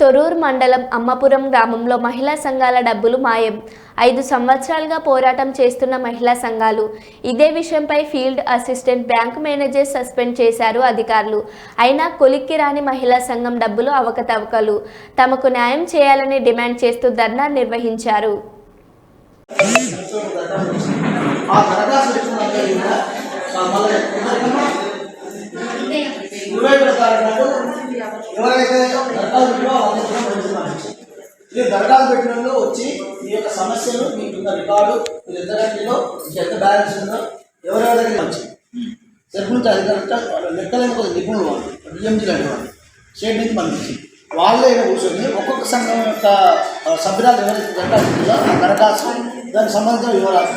తొరూర్ మండలం అమ్మపురం గ్రామంలో మహిళా సంఘాల డబ్బులు మాయం. ఐదు సంవత్సరాలుగా పోరాటం చేస్తున్న మహిళా సంఘాలు. ఇదే విషయంపై field assistant bank manager suspend చేశారు అధికారులు. అయినా కొలిక్కి రాని మహిళా సంఘం డబ్బులు అవకతవకలు. తమకు న్యాయం చేయాలని డిమాండ్ చేస్తూ ధర్నా నిర్వహించారు. ఆ దరఖాస్తు పెడతారన్నట్టు ఎవరైతే దరఖాస్తు పెట్టినో వాళ్ళకి కూడా ఈ దరఖాస్తు పెట్టిన వచ్చి మీ యొక్క సమస్యలు మీకున్న రికార్డు మీరు ఎంత గంటలో ఎంత బ్యాలెన్స్ ఉందో ఎవరెవరి దగ్గర వచ్చి. సర్పంచ్ అధికారులు లెక్కలేని కొద్ది నిపుణులు వాళ్ళు డిఎంజీ లాంటి వాళ్ళు. స్టేట్ నుంచి పంపించి. వాళ్ళే కూర్చొని ఒక్కొక్క సంఘం యొక్క సభ్యురాలు ఎవరైతే దరఖాస్తు ఆ దరఖాస్తు దానికి సంబంధించిన వివరాలు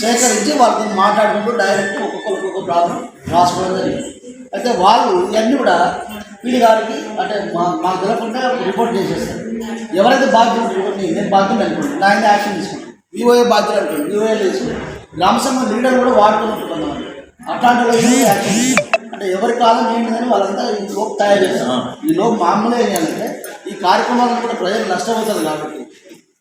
సేకరించి వాళ్ళతో మాట్లాడుకుంటూ డైరెక్ట్ ఒక్కొక్కరు ఒక్కొక్క ప్రాబ్లం రాసుకోవడం జరిగింది. అయితే వాళ్ళు ఇవన్నీ కూడా వీడి గారికి అంటే మా మాకు తెలకుండా రిపోర్ట్ చేసేస్తారు. ఎవరైతే బాధ్యులు రిపోర్ట్ నేను బాధ్యులు అనుకుంటాను నా ఆయన యాక్షన్ తీసుకుంటాను. వివోఏ బాధ్యులు అనుకోండి వివోఏ తీసుకుంటాను గ్రామ సంఘం లీడర్ కూడా వాడుతున్నట్టు కొంతమంది. అట్లాంటి వాళ్ళు యాక్షన్. అంటే ఎవరి కాలం ఏంటని వాళ్ళంతా ఈ లోపు తయారు చేస్తారు. ఈ లోపు మామూలుగా ఏం చేయాలంటే ఈ కార్యక్రమాలను కూడా ప్రజలు నష్టపోతుంది కాబట్టి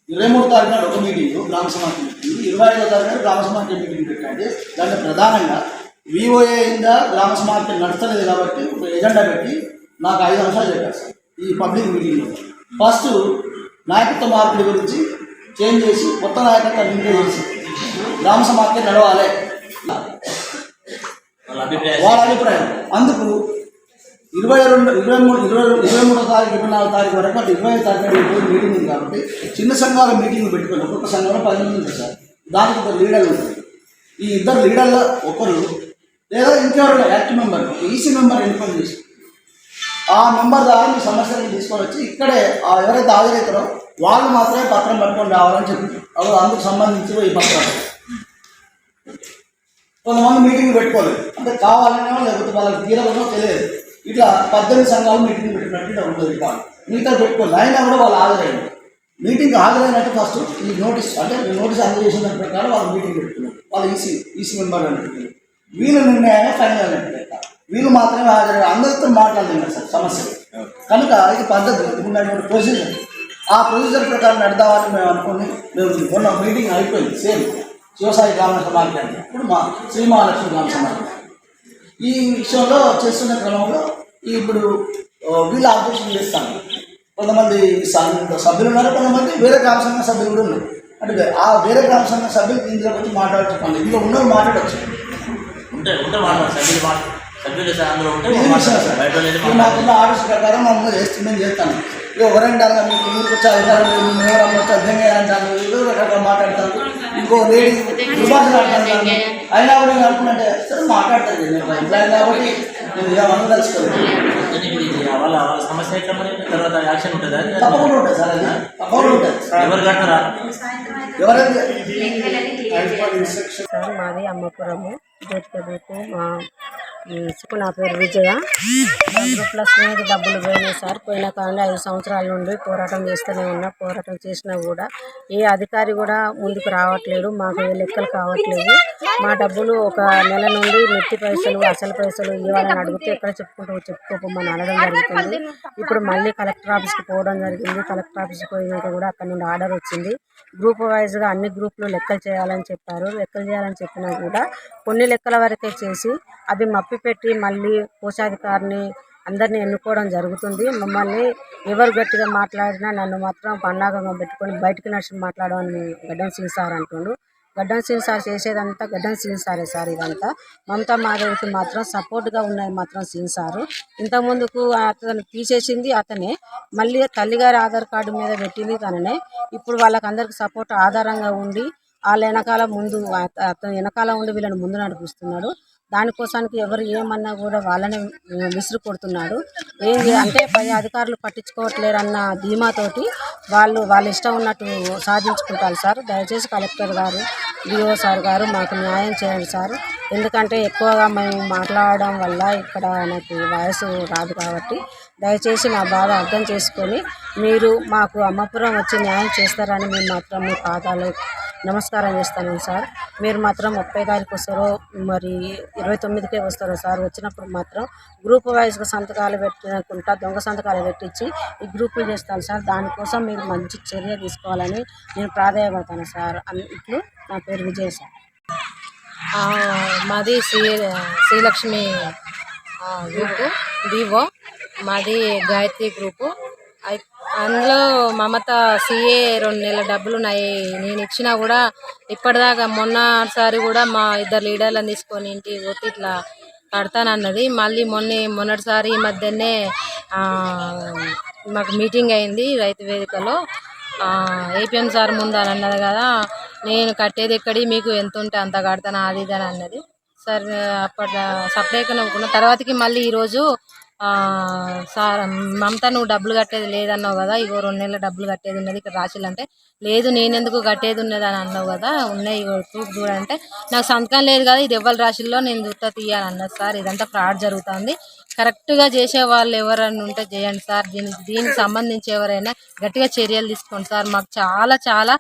ఇరవై మూడు తారీఖు నాడు ఒక మీటింగ్ గ్రామ సమాఖ్య మీటింగ్ ఇరవై ఐదో తారీఖు గ్రామ సమాఖ్య మీటింగ్ పెట్టండి దాంట్లో ప్రధానంగా వివోఏ అయిందా గ్రామ సమాఖ్య నడతలేదు కాబట్టి ఒక ఎజెండా పెట్టి నాకు ఐదు అంశాలు చెప్పారు. సార్ ఈ పబ్లిక్ మీటింగ్లో ఫస్ట్ నాయకత్వ మార్పుల గురించి చేంజ్ చేసి కొత్త నాయకత్వం ఇంక్రీజ్ చేసి గ్రామ సమాఖ్య నడవాలి. వాళ్ళ అభిప్రాయం. అందుకు ఇరవై రెండు ఇరవై మూడు ఇరవై ఇరవై మూడో తారీఖు ఇరవై నాలుగు తారీఖు వరకు అంటే ఇరవై ఐదు తారీఖు మీటింగ్ ఉంది కాబట్టి చిన్న సంఘాల మీటింగ్ పెట్టుకొని ఒక్కొక్క సంఘంలో పది మంది ఉంటారు. సార్ దానికి ఒక లీడర్లు ఉంటారు ఈ ఇద్దరు లీడర్ల ఒకరు లేదా ఇంకెవరైనా active member EC member inform చేసి ఆ మెంబర్ ద్వారా మీ సమస్యలను తీసుకొని వచ్చి ఇక్కడే ఆ ఎవరైతే హాజరవుతారో వాళ్ళు మాత్రమే పత్రం పట్టుకొని రావాలని చెప్పి అవి అందుకు సంబంధించి ఈ పత్రాలు. కొంతమంది మీటింగ్ పెట్టుకోలేదు. అంటే కావాలనేమో లేకపోతే వాళ్ళకి తీరవనో తెలియదు. ఇట్లా పద్దెనిమిది సంఘాలు మీటింగ్ పెట్టినట్టు ఉండదు ఉంటుంది కాదు మిగతా పెట్టుకోలేదు. అయినా కూడా వాళ్ళు హాజరైంది మీటింగ్ హాజరైనట్టు ఫస్ట్ ఈ నోటీస్ అంటే నోటీస్ అందజేసిన దాని ప్రకారం వాళ్ళు మీటింగ్ పెట్టుకున్నారు. వాళ్ళు ఈసీ ఈసీ మెంబర్ అని వీళ్ళు నిర్ణయాన్ని ఫైనల్ అన్నట్టు వీళ్ళు మాత్రమే హాజరు అందరితో మాట్లాడలేదు సార్ సమస్య కనుక ఇది పద్ధతి. ఉన్నటువంటి ప్రొసీజర్ ఆ ప్రొసీజర్ ప్రకారం నడదామని మేము అనుకుని మేము మొన్న మీటింగ్ అయిపోయింది. సేమ్ శివసాయి గ్రామ సమాఖ్య ఇప్పుడు మా శ్రీ మహాలక్ష్మి గ్రామ సమాఖ్య. ఈ విషయంలో చేస్తున్న క్రమంలో ఇప్పుడు వీళ్ళు ఆపరేషన్ చేస్తాను కొంతమంది సభ్యులు సభ్యులు ఉన్నారు కొంతమంది వేరే గ్రామ సంఘ సభ్యులు కూడా ఉన్నారు. అంటే ఆ వేరే గ్రామ సంఘ సభ్యులు ఇందులో వచ్చి మాట్లాడచ్చు ఇందులో ఉన్నవి మాట్లాడచ్చు. ఉంటే ఉంటే మాట్లాడు సభ్యులు మాట సభ్యులు సార్ అందులో ఉంటే వాళ్ళు వెళ్ళి మాకున్న ఆర్డర్స్ ప్రకారం మమ్మల్ని చేస్తే మేము చేస్తాను ఇక ఎవరంటారు మీకు ఊరికి వచ్చి అధికారం లేదు మేము ఎవరన్నా వచ్చి అర్థం చేయాలంటారు ఏదో రకరకాల మాట్లాడతారు. ఇంకో లేడీ అంటారు అయినా కూడా నేను అనుకున్నట్టే సరే మాట్లాడతారు నేను ఎంప్లాయ్ కాబట్టి నేను ఏమన్నా తెలుసుకోలేదు కానీ ఇప్పుడు ఇది వాళ్ళ వాళ్ళ సమస్య ఎట్లా మరి? తర్వాత యాక్షన్ ఉంటుందా? తప్పకుండా ఉంటుంది సార్ అది తప్పకుండా ఉంటుంది. ఎవరు కడతారా ఎవరైతే సార్ మాది అమ్మపురము. జ్యోతికబీకు మా ఉమ్, నా పేరు విజయ. మా గ్రూప్లో స్నేహితు డబ్బులు పోయినాయి సార్. పోయిన కానీ ఐదు సంవత్సరాల నుండి పోరాటం చేస్తూనే ఉన్నా. పోరాటం చేసినా కూడా ఏ అధికారి కూడా ముందుకు రావట్లేదు. మాకు ఏ లెక్కలు కావట్లేదు. మా డబ్బులు ఒక నెల నుండి నెత్తి పైసలు అసలు పైసలు ఇవ్వాలని అడిగితే ఎక్కడ చెప్పుకుంటూ చెప్పుకోమని అనడం జరుగుతుంది. ఇప్పుడు మళ్ళీ కలెక్టర్ ఆఫీస్కి పోవడం జరిగింది. కలెక్టర్ ఆఫీస్కి పోయినాక కూడా అక్కడ నుండి ఆర్డర్ వచ్చింది. గ్రూప్ వైజ్గా అన్ని గ్రూపులు లెక్కలు చేయాలని చెప్పారు. లెక్కలు చేయాలని చెప్పినా కూడా కొన్ని లెక్కల వరకే చేసి అవి మప్పిపెట్టి మళ్ళీ కోశాధికారిని అందరిని ఎన్నుకోవడం జరుగుతుంది. మమ్మల్ని ఎవరు గట్టిగా మాట్లాడినా నన్ను మాత్రం పండాగంగా పెట్టుకొని బయటికి నడిచి మాట్లాడమని గడ్డం సింగ్ సార్ అంటుండు. గడ్డం సింగ్ సార్ చేసేదంతా గడ్డం సింగ్ సారే సార్ ఇదంతా. మమతా మాధవికి మాత్రం సపోర్ట్గా ఉన్నది మాత్రం సింగ్ సారు. ఇంతకుముందుకు అతను తీసేసింది అతనే. మళ్ళీ తల్లిగారి ఆధార్ కార్డు మీద పెట్టింది తననే. ఇప్పుడు వాళ్ళకి అందరికి సపోర్ట్ ఆధారంగా ఉండి వాళ్ళ వెనకాల ముందు అత- అతను వెనకాల ఉండి వీళ్ళని ముందు నడిపిస్తున్నాడు. దానికోసానికి ఎవరు ఏమన్నా కూడా వాళ్ళని విసురు కొడుతున్నాడు ఏంటి అంటే పై అధికారులు పట్టించుకోవట్లేరన్న ధీమాతోటి వాళ్ళు వాళ్ళ ఇష్టం ఉన్నట్టు సాధించుకుంటారు సార్. దయచేసి కలెక్టర్ గారు డిఓ సార్ గారు మాకు న్యాయం చేయండి సార్. ఎందుకంటే ఎక్కువగా మేము మాట్లాడడం వల్ల ఇక్కడ నాకు వయసు రాదు కాబట్టి దయచేసి నా బాధ అర్థం చేసుకొని మీరు మాకు అమ్మపురం వచ్చి న్యాయం చేస్తారని మేము మాత్రం మీ పాదాలు నమస్కారం చేస్తాను సార్. మీరు మాత్రం ముప్పై తారీఖు వస్తారో మరి ఇరవై తొమ్మిదికే వస్తారో సార్. వచ్చినప్పుడు మాత్రం గ్రూప్ వైజ్గా సంతకాలు పెట్టకుండా దొంగ సంతకాలు పెట్టించి ఈ గ్రూపులు చేస్తాను సార్. దానికోసం మీరు మంచి చర్య తీసుకోవాలని నేను ప్రాధాయపడతాను సార్. అన్- ఇట్లు నా పేరు విజయ్ సార్. మాది శ్రీ శ్రీలక్ష్మి గ్రూపు వివో. మాది గాయత్రి గ్రూపు అయితే అందులో మమత సీఏ రెండు నెలల డబ్బులు ఉన్నాయి నేను ఇచ్చినా కూడా ఇప్పటిదాకా మొన్నసారి కూడా మా ఇద్దరు లీడర్లను తీసుకొని ఇంటికి పోతే ఇట్లా కడతానన్నది. మళ్ళీ మొన్న మొన్నటిసారి ఈ మధ్యనే మాకు మీటింగ్ అయింది రైతు వేదికలో. ఏపీఎం సార్ ముందు అని అన్నది కదా నేను కట్టేది ఎక్కడి మీకు ఎంత ఉంటే అంత కడతాను అది ఇది అని అన్నది. సరే అప్పట్లో సపరేట్గా నవ్వుకున్న తర్వాతకి మళ్ళీ ఈరోజు సార్ మమత నువ్వు డబ్బులు కట్టేది లేదన్నావు కదా ఇగో రెండు నెలల డబ్బులు కట్టేది ఉన్నది ఇక్కడ రాసిలంటే లేదు నేనెందుకు కట్టేది ఉన్నది అని అన్నావు కదా ఉన్నాయి ఇగో ప్రూఫ్ చూడంటే నాకు సంతకం లేదు కదా ఇది ఎవరి రాశిల్లో నేను దుట్ట తీయాలి అన్నది సార్ ఇదంతా ఫ్రాడ్ జరుగుతుంది. కరెక్ట్గా చేసే వాళ్ళు ఎవరైనా ఉంటే చేయండి సార్ దీనికి దీనికి సంబంధించి ఎవరైనా గట్టిగా చర్యలు తీసుకోండి సార్. మాకు చాలా చాలా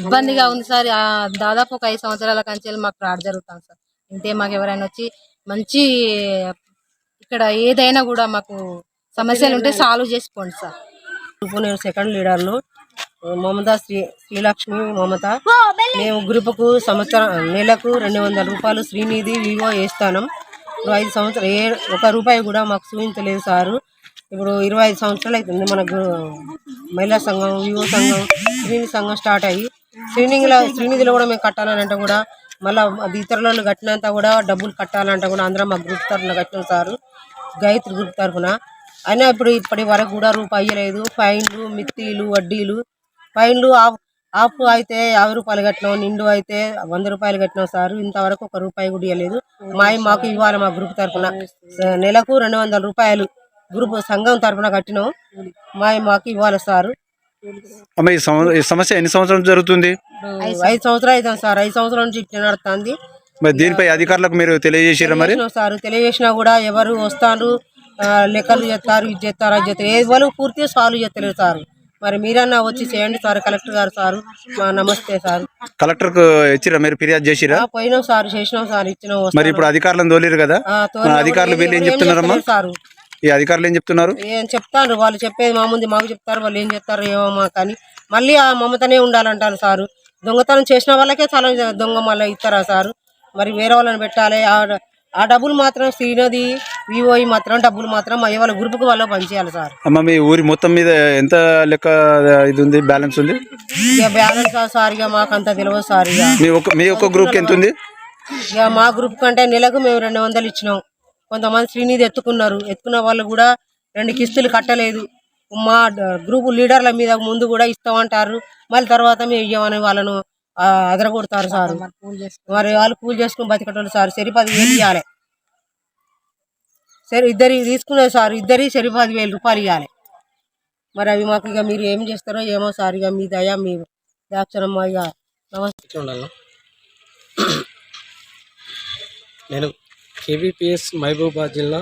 ఇబ్బందిగా ఉంది సార్. దాదాపు ఒక ఐదు సంవత్సరాల కంచెలు మాకు ఫ్రాడ్ జరుగుతుంది సార్. ఇంతే మాకు ఎవరైనా వచ్చి మంచి ఇక్కడ ఏదైనా కూడా మాకు సమస్యలు ఉంటే సాల్వ్ చేసుకోండి సార్. గ్రూపు నేను సెకండ్ లీడర్ను మమత శ్రీ శ్రీలక్ష్మి మమత. మేము గ్రూపుకు సంవత్సరం నెలకు రెండు వందల రూపాయలు శ్రీనిధి వివో వేస్తాను. ఇప్పుడు ఐదు సంవత్సరం ఏ ఒక రూపాయి కూడా మాకు చూపించలేదు సారు. ఇప్పుడు ఇరవై ఐదు సంవత్సరాలు అవుతుంది మన మహిళా సంఘం వివో సంఘం శ్రీనిధి సంఘం స్టార్ట్ అయ్యి. శ్రీనిధిలో శ్రీనిధిలో కూడా మేము కట్టాలంటే కూడా మళ్ళీ అది ఇతరులను కట్టినంత కూడా డబ్బులు కట్టాలంటే కూడా అందరం మా గ్రూప్ తరఫున కట్టిన సారు గాయత్రి గ్రూప్ తరఫున. అయినా ఇప్పుడు ఇప్పటి వరకు కూడా రూపాయి అయ్యలేదు ఫైన్లు మిత్తిలు వడ్డీలు. ఫైన్లు ఆఫ్ అయితే యాభై రూపాయలు కట్టినాం నిండు అయితే వంద రూపాయలు కట్టినాం సార్. ఇంతవరకు ఒక రూపాయి కూడా ఇవ్వలేదు మా మాకు ఇవ్వాలి మా గ్రూప్ తరఫున. నెలకు రెండు వందల రూపాయలు గ్రూప్ సంఘం తరఫున కట్టినాం. మా మాకు ఇవ్వాలి సారు. అమ్మ ఈ సమ ఈ సమస్య ఎన్ని సంవత్సరాలు జరుగుతుంది? ఐదు సంవత్సరాలు. అవుతాం సార్. ఐదు సంవత్సరాల నుంచి ఇట్లా నడుస్తుంది. మరి దీనిపై అధికారులకు మీరు తెలియజేసారా మరి? సార్. తెలియజేసినా కూడా ఎవరు వస్తారు లెక్కలు చేస్తారు ఇది చేస్తారు అది చేస్తారు. ఎవరు పూర్తిగా సాల్వ్ చేస్తలేరు సార్. మరి మీరన్నా వచ్చి చేయండి సార్ కలెక్టర్ గారు సార్. నమస్తే సార్. కలెక్టర్కు ఇచ్చిరా మీరు ఫిర్యాదు చేసిరా పోయినాం సార్ చేసినాం సార్ ఇచ్చినాం మరి. ఇప్పుడు అధికారులను తోలిరు కదా? అధికారులు వీళ్ళు ఏం చెప్తున్నారమ్మా? సారు. ఈ అధికారులు ఏం చెప్తున్నారు? ఏం చెప్తారు? వాళ్ళు చెప్పేది మా ముందు మాకు చెప్తారు. వాళ్ళు ఏం చెప్తారు ఏమో మా కానీ మళ్ళీ ఆ మమతనే ఉండాలంటారు సారు. దొంగతనం చేసిన వాళ్ళకే చాలా దొంగ మళ్ళీ ఇస్తారా సారు? మరి వేరే వాళ్ళని పెట్టాలి. ఆ ఆ డబ్బులు మాత్రం శ్రీనది వివోయి మాత్రం డబ్బులు మాత్రం మా వాళ్ళ గ్రూప్కి వాళ్ళు పనిచేయాలి సార్. అమ్మ మీ ఊరి మొత్తం మీద ఎంత లెక్క ఇది ఉంది? బ్యాలెన్స్ ఉంది? ఇక బ్యాలెన్స్ సార్. ఇక మాకు అంత తెలియదు సార్ ఇక. మీ ఒక్క మీ ఒక్క గ్రూప్కి ఎంత ఉంది? ఇక మా గ్రూప్ కంటే నెలకు మేము రెండు వందలు ఇచ్చినాం. కొంతమంది శ్రీనిధి ఎత్తుకున్నారు. ఎత్తుకున్న వాళ్ళు కూడా రెండు కిస్తులు కట్టలేదు. మా గ్రూప్ లీడర్ల మీద ముందు కూడా ఇస్తామంటారు. మళ్ళీ తర్వాత మేము ఇవ్వమని వాళ్ళను అదరగొడతారు సార్. మరి వాళ్ళు కూలి చేసుకుని బతికటోళ్ళు సార్. సరి పది వేలు ఇవ్వాలి సరే ఇద్దరి తీసుకున్నారు సార్ ఇద్దరి సరి పది వేలు రూపాయలు ఇవ్వాలి మరి అవి మాకు ఇక మీరు ఏం చేస్తారో ఏమో సార్ ఇక మీ దయ మీ దాక్షరం ఇక నమస్తే. నేను కేవీపీఎస్ మహబూబాబాద్ జిల్లా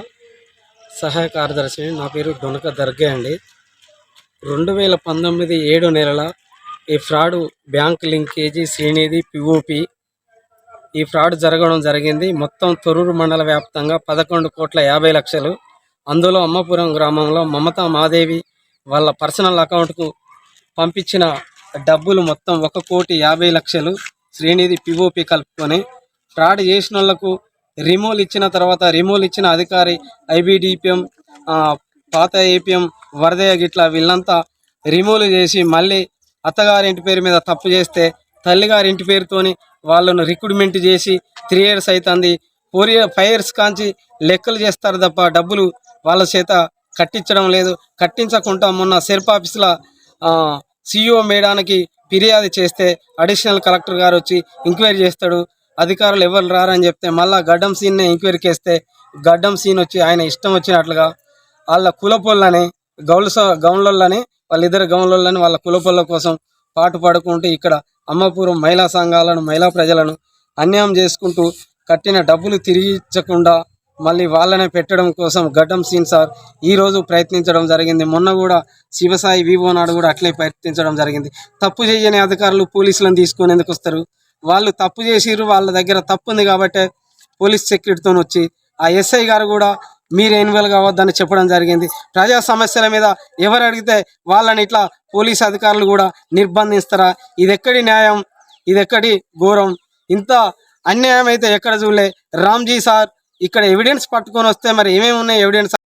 సహాయ కార్యదర్శిని. నా పేరు డొనక దర్గే అండి. రెండు వేల పంతొమ్మిది ఏడు నెలల ఈ fraud bank linkage Srinidhi POP ఈ ఫ్రాడ్ జరగడం జరిగింది. మొత్తం తొరూరు మండల వ్యాప్తంగా పదకొండు కోట్ల యాభై లక్షలు. అందులో అమ్మపురం గ్రామంలో మమతా మాదేవి వాళ్ళ పర్సనల్ అకౌంట్కు పంపించిన డబ్బులు మొత్తం ఒక కోటి యాభై లక్షలు శ్రీనిధి పిఓపి కలుపుకొని ఫ్రాడ్ చేసిన వాళ్ళకు రిమోల్ ఇచ్చిన తర్వాత రిమూవల్ ఇచ్చిన అధికారి ఐబీడిపిఎం పాత ఏపీఎం వరదయ్య గిట్ల వీళ్ళంతా రిమూవల్ చేసి మళ్ళీ అత్తగారింటి పేరు మీద తప్పు చేస్తే తల్లిగారింటి పేరుతోని వాళ్ళను రిక్రూట్మెంట్ చేసి త్రీ ఇయర్స్ అవుతుంది ఫోర్ ఇయర్ ఫైవ్ ఇయర్స్ కాంచి లెక్కలు చేస్తారు తప్ప డబ్బులు వాళ్ళ చేత కట్టించడం లేదు. కట్టించకుండా మొన్న సెర్ప్ ఆఫీసుల సిఇఓ మేడానికి ఫిర్యాదు చేస్తే అడిషనల్ కలెక్టర్ గారు వచ్చి ఎంక్వైరీ చేస్తాడు. అధికారులు ఎవరు రారని చెప్తే మళ్ళీ గడ్డం సీన్నే ఎంక్వైరీకి వేస్తే గడ్డం సీన్ వచ్చి ఆయన ఇష్టం వచ్చినట్లుగా వాళ్ళ కులపొల్లని గౌల గౌన్లని వాళ్ళిద్దరు గౌన్లని వాళ్ళ కులపొల్ల కోసం పాటు పాడుకుంటూ ఇక్కడ అమ్మపురం మహిళా సంఘాలను మహిళా ప్రజలను అన్యాయం చేసుకుంటూ కట్టిన డబ్బులు తిరిగి ఇచ్చకుండా మళ్ళీ వాళ్ళనే పెట్టడం కోసం గడ్డం సీన్ సార్ ఈ రోజు ప్రయత్నించడం జరిగింది. మొన్న కూడా శివసాయి వివో నాడు కూడా అట్లే ప్రయత్నించడం జరిగింది. తప్పు చేయని అధికారులు పోలీసులను తీసుకునేందుకు వస్తారు. వాళ్ళు తప్పు చేసిర్రు వాళ్ళ దగ్గర తప్పు ఉంది కాబట్టి పోలీస్ సెక్యూరిటీతో వచ్చి ఆ ఎస్ఐ గారు కూడా మీరు ఎన్వల్ కావద్దని చెప్పడం జరిగింది. ప్రజా సమస్యల మీద ఎవరు అడిగితే వాళ్ళని ఇట్లా పోలీస్ అధికారులు కూడా నిర్బంధిస్తారా? ఇది ఎక్కడి న్యాయం? ఇది ఎక్కడి ఘోరం? ఇంత అన్యాయం అయితే ఎక్కడ చూడలే. రామ్జీ సార్ ఇక్కడ ఎవిడెన్స్ పట్టుకొని వస్తే మరి ఏమేమి ఉన్నాయి ఎవిడెన్స్